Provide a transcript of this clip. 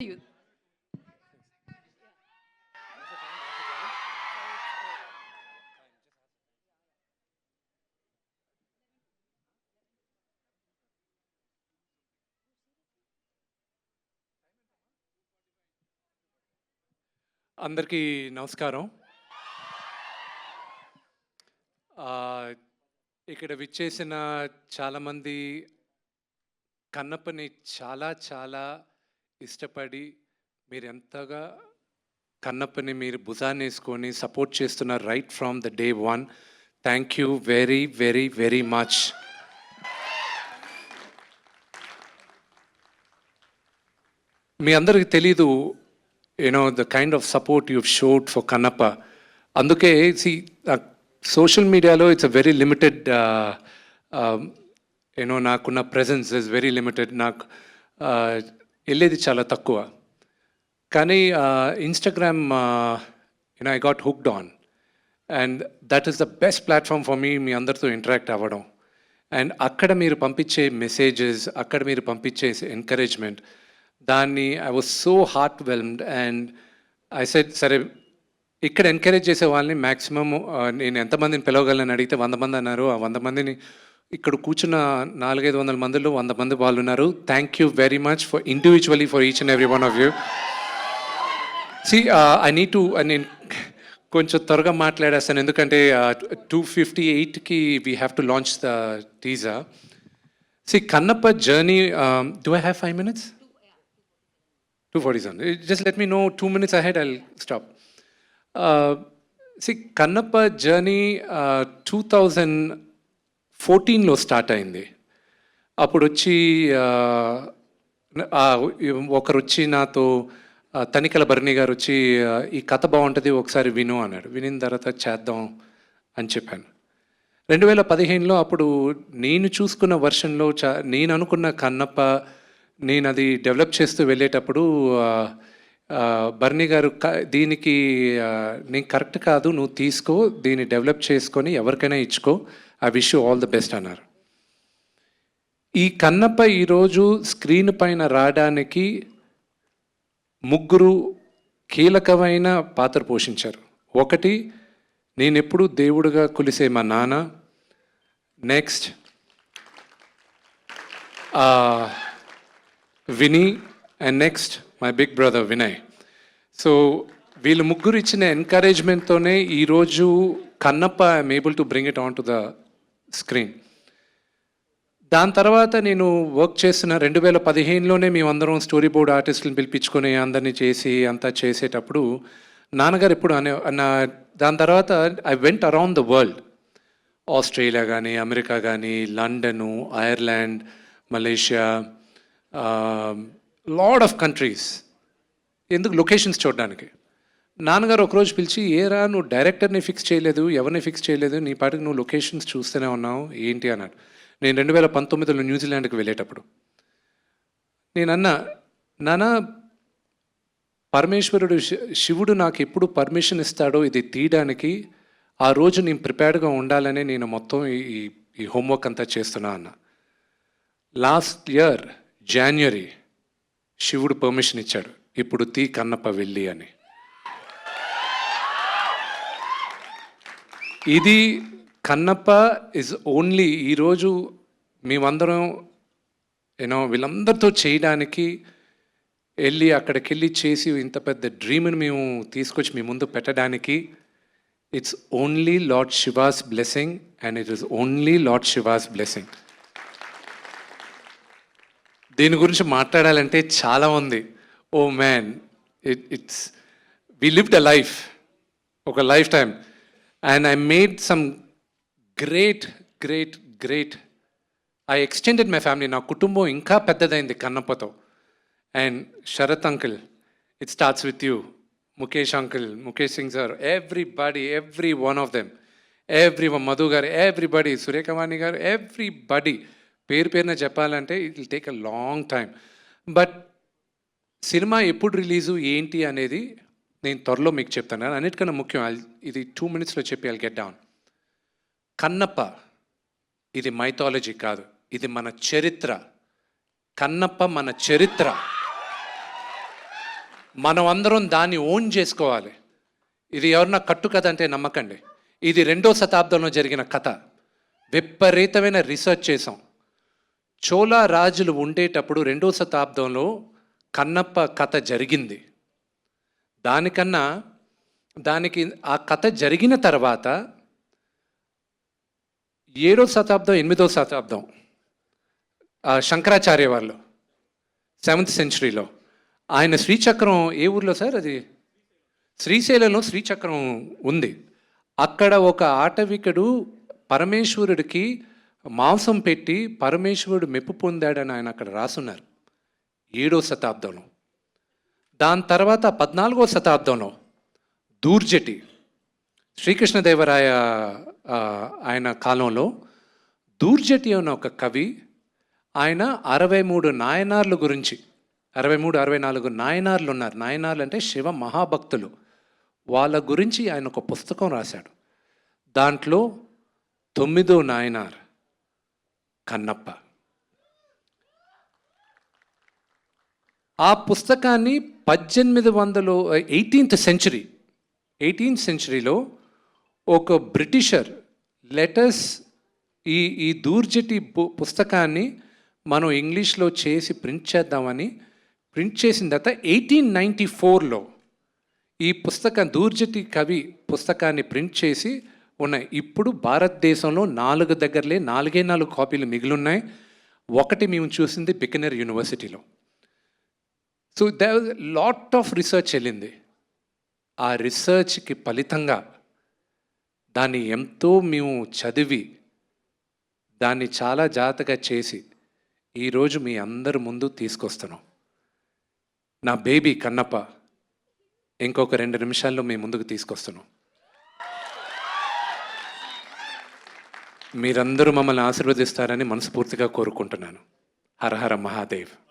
you. అందరికీ నమస్కారం ఇక్కడ విచ్చేసిన చాలామంది కన్నప్పని చాలా చాలా ఇష్టపడి మీరు ఎంతగా కన్నప్పని మీరు భుజాన్ని వేసుకొని సపోర్ట్ చేస్తున్నారు right from the day one thank you very very very much మీ అందరికి తెలీదు you know the kind of support you showed for Kannappa అందుకే సి సోషల్ మీడియాలో it's a very limited you know నాకున్న ప్రెజెన్స్ ఇస్ వెరీ లిమిటెడ్ నాకు వెళ్ళేది చాలా తక్కువ. కానీ Instagram you know I got hooked on and that is the best platform for మీ మీ అందరితో ఇంటరాక్ట్ అవ్వడం. అండ్ అక్కడ మీరు పంపించే మెసేజెస్ అక్కడ మీరు పంపించే ఎంకరేజ్మెంట్ దాన్ని I was so heart whelmed and I said సరే ఇక్కడ ఎంకరేజ్ చేసే వాళ్ళని మ్యాక్సిమమ్ నేను ఎంతమందిని పిలవగలను అడిగితే వంద మంది అన్నారు. ఆ వంద మందిని ఇక్కడ కూర్చున్న నాలుగైదు వందల మందిలో వంద మంది వాళ్ళు ఉన్నారు thank you very much for individually for each and every one of you see I need to నేను కొంచెం త్వరగా మాట్లాడేస్తాను. ఎందుకంటే టూ ఫిఫ్టీ ఎయిట్కి we have to launch the teaser see Kannappa journey do I have five minutes two forty seven just let me know two minutes ahead I stop see Kannappa journey two thousand ఫోర్టీన్లో start అయింది. అప్పుడు వచ్చి ఒకరు వచ్చి నాతో తనికల భరణి గారు వచ్చి ఈ కథ బాగుంటుంది ఒకసారి విను అన్నాడు. వినిన తర్వాత చేద్దాం అని చెప్పాను. రెండు వేల పదిహేనులో అప్పుడు నేను చూసుకున్న వర్షన్లో చా నేను అనుకున్న కన్నప్ప నేను అది డెవలప్ చేస్తూ వెళ్ళేటప్పుడు ఆ, బర్ని గారు క- దీనికి నేను కరెక్ట్ కాదు నువ్వు తీసుకో దీన్ని డెవలప్ చేసుకొని ఎవరికైనా ఇచ్చుకో I wish you all the best అన్నారు ఈ కన్నప్ప ఈరోజు స్క్రీన్ పైన రావడానికి ముగ్గురు కీలకమైన పాత్ర పోషించారు. ఒకటి నేనెప్పుడు దేవుడుగా కొలిసే మా నాన్న. Next Vinnie and next my big brother Vinay so వీళ్ళు ముగ్గురు ఇచ్చిన ఎంకరేజ్మెంట్తోనే ఈరోజు Kannappa I'm able to bring it on to the screen. దాని తర్వాత నేను వర్క్ చేస్తున్న రెండు వేల పదిహేనులోనే మేమందరం స్టోరీ బోర్డ్ ఆర్టిస్టులను పిలిపించుకొని అందరినీ చేసి అంతా చేసేటప్పుడు నాన్నగారు ఎప్పుడు అనే నా దాని తర్వాత I went around the world Australia కానీ అమెరికా కానీ London Ireland Malaysia lot of countries ఎందుకు? లొకేషన్స్ చూడడానికి. నాన్నగారు ఒకరోజు పిలిచి ఏరా నువ్వు డైరెక్టర్ని ఫిక్స్ చేయలేదు ఎవరిని ఫిక్స్ చేయలేదు నీ పాటికి నువ్వు లొకేషన్స్ చూస్తూనే ఉన్నావు ఏంటి? అన్నాడు. నేను రెండు వేల పంతొమ్మిదిలో న్యూజిలాండ్కి వెళ్ళేటప్పుడు. నేను అన్నా నాన్న పరమేశ్వరుడు శివుడు నాకు ఎప్పుడు పర్మిషన్ ఇస్తాడో ఇది తీయడానికి ఆ రోజు నేను ప్రిపేర్డ్గా ఉండాలని నేను మొత్తం ఈ ఈ- ఈ హోంవర్క్ అంతా చేస్తున్నా అన్న. లాస్ట్ ఇయర్ జాన్వరి శివుడు పర్మిషన్ ఇచ్చాడు. ఇప్పుడు తీ కన్నప్ప వెళ్ళి అని. ఇది కన్నప్ప ఇస్ ఓన్లీ ఈరోజు మేమందరం యూనో వీళ్ళందరితో చేయడానికి వెళ్ళి అక్కడికి వెళ్ళి చేసి ఇంత పెద్ద డ్రీమ్ని మేము తీసుకొచ్చి మీ ముందు పెట్టడానికి it's only Lord Shiva's blessing and it is only Lord Shiva's blessing దీని గురించి మాట్లాడాలంటే చాలా ఉంది. ఓ man it it's we lived a life ఒక life time and I made some great great great I extended my family నా కుటుంబం ఇంకా పెద్దదైంది కన్నపోతో and Sharath uncle it starts with you Mukesh uncle Mukesh Singh sir every everybody every one of them every one Madhu garu every everybody Surekhavani గారు every everybody పేరు పేరున చెప్పాలంటే it will take a long time but cinema ఎప్పుడు release ఏంటి అనేది నేను త్వరలో మీకు చెప్తాను. కానీ అన్నిటికన్నా ముఖ్యం. ఇది టూ మినిట్స్లో చెప్పి ఐల్ గెట్ డౌన్ కన్నప్ప ఇది మైథాలజీ కాదు. ఇది మన చరిత్ర. కన్నప్ప మన చరిత్ర. మనం అందరం దాన్ని ఓన్ చేసుకోవాలి. ఇది ఎవరన్నా కట్టు కథ అంటే నమ్మకండి. ఇది రెండో శతాబ్దంలో జరిగిన కథ. విపరీతమైన రీసెర్చ్ చేసాం చోళ రాజులు ఉండేటప్పుడు రెండో శతాబ్దంలో కన్నప్ప కథ జరిగింది. దానికన్నా దానికి ఆ కథ జరిగిన తర్వాత ఏడో శతాబ్దం ఎనిమిదో శతాబ్దం శంకరాచార్య వాళ్ళు సెవెంత్ సెంచరీలో. ఆయన శ్రీచక్రం ఏ ఊర్లో సార్ అది? శ్రీశైలంలో శ్రీచక్రం ఉంది. అక్కడ ఒక ఆటవికుడు పరమేశ్వరుడికి మాంసం పెట్టి పరమేశ్వరుడు మెప్పు పొందాడని ఆయన అక్కడ రాసున్నారు. ఏడో శతాబ్దంలో. దాని తర్వాత పద్నాలుగో శతాబ్దంలో దూర్జటి శ్రీకృష్ణదేవరాయ ఆయన కాలంలో దూర్జటి అనే ఒక కవి ఆయన అరవై మూడు నాయనార్ల గురించి అరవై మూడు అరవై నాలుగు నాయనార్లు ఉన్నారు. నాయనార్లు అంటే శివ మహాభక్తులు. వాళ్ళ గురించి ఆయన ఒక పుస్తకం రాశాడు. దాంట్లో తొమ్మిదో నాయనార్ కన్నప్ప. ఆ పుస్తకాన్ని పద్దెనిమిది వందలు ఎయిటీన్త్ సెంచరీ ఎయిటీన్త్ సెంచరీలో ఒక బ్రిటిషర్ లెటర్స్ ఈ ఈ దూర్జటి పుస్తకాన్ని మనం ఇంగ్లీష్లో చేసి ప్రింట్ చేద్దామని ప్రింట్ చేసిన తర్వాత ఎయిటీన్ నైంటీ ఫోర్లో ఈ పుస్తకం దూర్జటి కవి పుస్తకాన్ని ప్రింట్ చేసి ఉన్నాయి ఇప్పుడు భారతదేశంలో నాలుగు దగ్గరలే నాలుగే నాలుగు కాపీలు మిగిలిన్నాయి. ఒకటి మేము చూసింది బికనర్ యూనివర్సిటీలో. So they lot of research వెళ్ళింది. ఆ రీసెర్చ్కి ఫలితంగా దాన్ని ఎంతో మేము చదివి దాన్ని చాలా జాగ్రత్తగా చేసి ఈరోజు మీ అందరి ముందు తీసుకొస్తున్నాం. నా బేబీ కన్నప్ప ఇంకొక రెండు నిమిషాల్లో మీ ముందుకు తీసుకొస్తున్నాం. మీరందరూ మమ్మల్ని ఆశీర్వదిస్తారని మనస్ఫూర్తిగా కోరుకుంటున్నాను. హర హర మహాదేవ్.